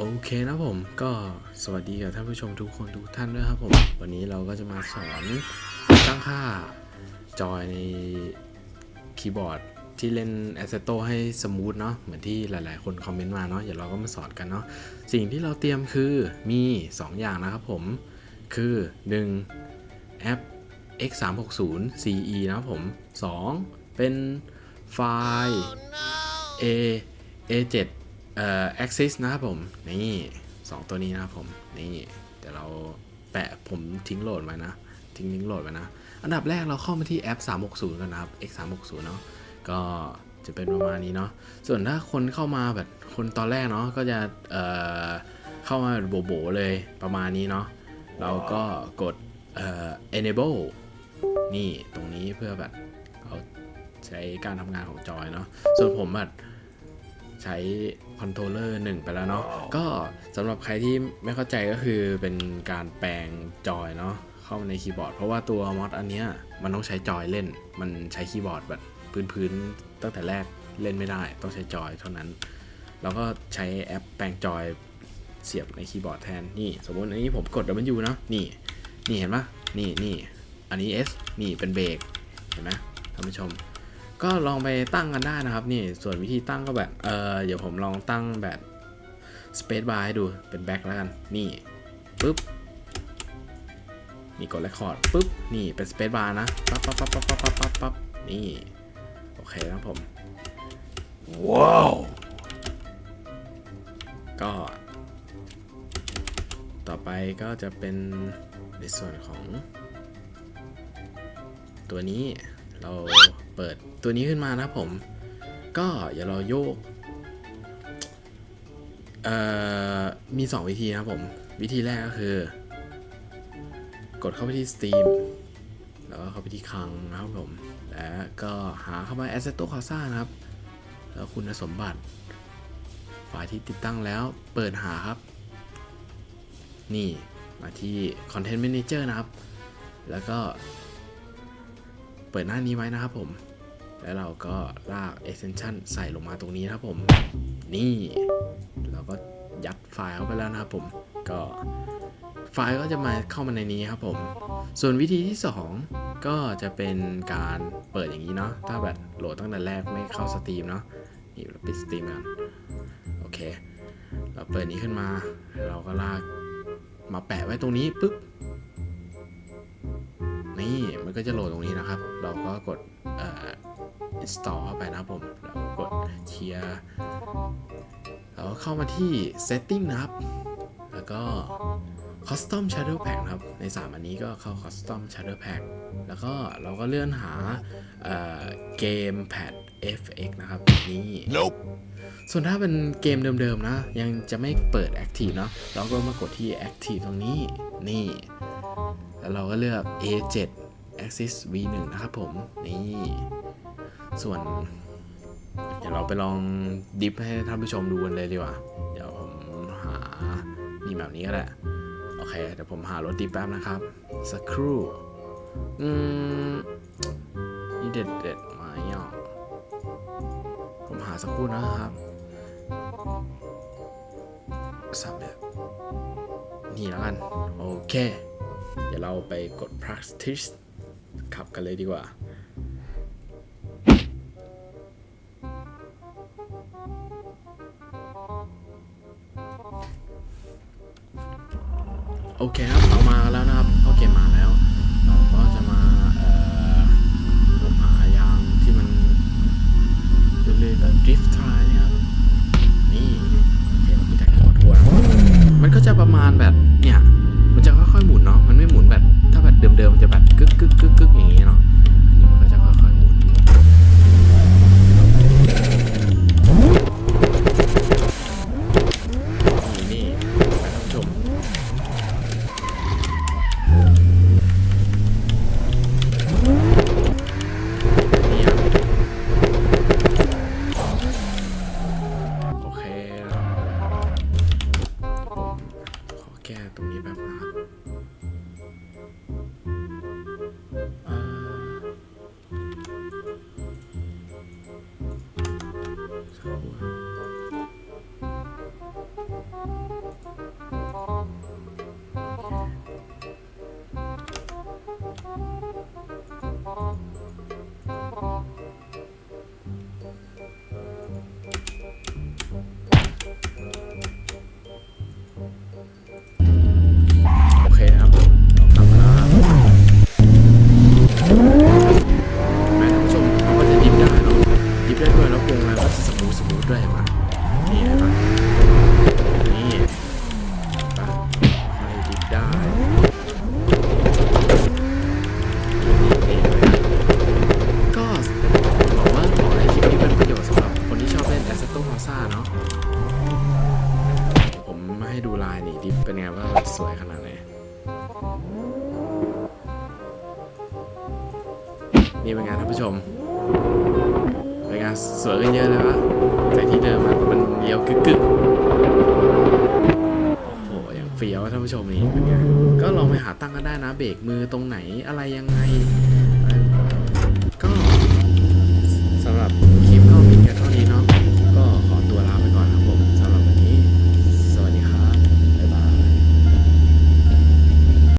โอเคนะผมก็สวัสดีกับท่านผู้ชมทุกคนทุกท่านด้วยครับผม วันนี้เราก็จะมาสอนตั้งค่าจอยในคีย์บอร์ดที่เล่น Assetto ให้สมูทเนาะเหมือนที่หลายๆ คนคอมเมนต์มาเนาะเดี๋ยวเราก็มาสอนกันเนาะสิ่งที่เราเตรียมคือมี 2 อย่างนะครับผม คือ 1. แอป x360 ce นะครับผม 2. เป็นไฟล์ a a7 เอ่อ axis นะครับผม นี่สองตัวนี้นะครับผม นี่เดี๋ยวเราแปะผมทิ้งโหลดไว้นะ ทิ้งลิงก์โหลดไว้นะ อันดับแรกเราเข้ามาที่แอป 360 กันนะครับ x 360เนาะก็จะเป็นประมาณนี้เนาะ ส่วนถ้าคนเข้ามาแบบคนตอนแรกเนาะก็จะเอ่อเข้ามาแบบโบเลยประมาณนี้เนาะ เราก็กดเอ่อ enable นี่ตรงนี้เพื่อแบบเอาใช้การทำงานของจอยเนาะ ส่วนผมแบบ ใช้คอนโทรลเลอร์หนึ่งไปแล้วเนาะก็สำหรับใครที่ไม่เข้าใจก็คือเป็นการแปลงจอยเนาะเข้ามาในคีย์บอร์ด เพราะว่าตัวมอดอันเนี้ยมันต้องใช้จอยเล่น มันใช้คีย์บอร์ดแบบพื้นๆตั้งแต่แรกเล่นไม่ได้ ต้องใช้จอยเท่านั้นเราก็ใช้แอปแปลงจอยเสียบในคีย์บอร์ดแทนนี่สมมติอันนี้ผมกด W เนาะนี่นี่เห็นปะนี่นี่อันนี้ S นี่เป็นเบรกเห็นไหมท่านผู้ชม ก็ลองไปตั้งกันได้นะครับนี่ส่วนวิธีตั้งก็แบบเออเดี๋ยวผมลองตั้งแบบ Space Bar ให้ดูเป็นแบ็คแล้วกัน นี่ปุ๊บนี่กด Record ปุ๊บนี่เป็น Space Bar นะปั๊บปั๊บปั๊บปั๊บปั๊บปั๊บปั๊บนี่ โอเคนะครับผม ว้าว ก็ ต่อไปก็จะเป็นในส่วนของ ตัวนี้เรา เปิดตัวนี้ขึ้นมานะผม ก็อย่าราโยกเอ่อมี 2 วิธีนะผม วิธีแรกก็คือ กดเข้าไปที่ Steam แล้วก็เข้าไปที่คลังนะครับผม แล้วก็หาเข้ามา Assetto Corsa นะครับ แล้วคุณสมบัติไฟล์ที่ติดตั้งแล้วเปิดหาครับ นี่มาที่ Content Manager นะครับ แล้วก็เปิดหน้านี้ไว้นะครับผม แล้วเราก็ลาก extension ใส่ลงมาตรงนี้นะครับผม นี่เราก็ยัดไฟล์เข้าไปแล้วนะครับผมก็ไฟล์ก็จะมาเข้ามาในนี้ครับผม ส่วนวิธีที่ 2 ก็จะเป็นการเปิดอย่างนี้เนาะถ้าแบบโหลดตั้งแต่แรกไม่เข้าสตรีมเนาะนี่เราปิดสตรีมกันโอเค เราเปิดนี้ขึ้นมา เราก็ลากมาแปะไว้ตรงนี้ปุ๊บนี่มันก็จะโหลดตรงนี้นะครับ เราก็กด install เข้าไปนะครับผมแล้วก็กดเคลียร์เราก็เข้ามาที่ setting นะครับ แล้วก็ custom shadow pack นะครับ ใน 3 อันนี้ก็เข้า custom shadow pack แล้วก็เราก็เลื่อนหาเอ่อ game pad fx นะครับ นี่ nope ส่วนถ้าเป็นเกมเดิมๆนะ ยังจะไม่เปิด Active เนาะเราก็มากดที่ Active ตรงนี้ นี่ แล้วเราก็เลือก A7 Axis V1 นะครับผม นี่ ส่วน เดี๋ยวเราไปลองดิฟให้ท่านผู้ชมดูกันเลยดีกว่า เดี๋ยวผมหานี่แบบนี้ก็ได้ โอเค เดี๋ยวผมหารถดิฟแป๊บนะครับ สักครู่ อืมนี่เด็ดเด็ดๆไหมอะผมหาสักครู่นะครับสับแบบนี่แล้วกัน โอเค เดี๋ยวเราไปกด practice ขับกันเลยดีกว่า โอเคครับเอามาแล้วนะครับเข้าเกมมาแล้ว เราก็จะมาเอ่อผมหายางที่มันเรื่อยๆแบบดริฟท์ทรายนะครับนี่โอเคเรามีแต่หัวทัวร์มันก็จะประมาณแบบเนี่ยมันจะค่อยๆหมุนเนาะมันไม่หมุนแบบถ้าแบบเดิมๆมันจะแบบกึกกึกกึกกึกอย่างงี้ ตรงนี้แบบนะครับอ่าสัก ผมไม่ให้ดูลายนี่ดิเป็นไงว่าสวยขนาดไหน นี่เป็นงานท่านผู้ชม เป็นงานสวยกันเยอะเลยวะจากที่เดิมมันเลี้ยวกึกกึกโหอย่างเฟียวท่านผู้ชมนี่เป็นไงก็ลองไปหาตั้งก็ได้นะเบรกมือตรงไหนอะไรยังไง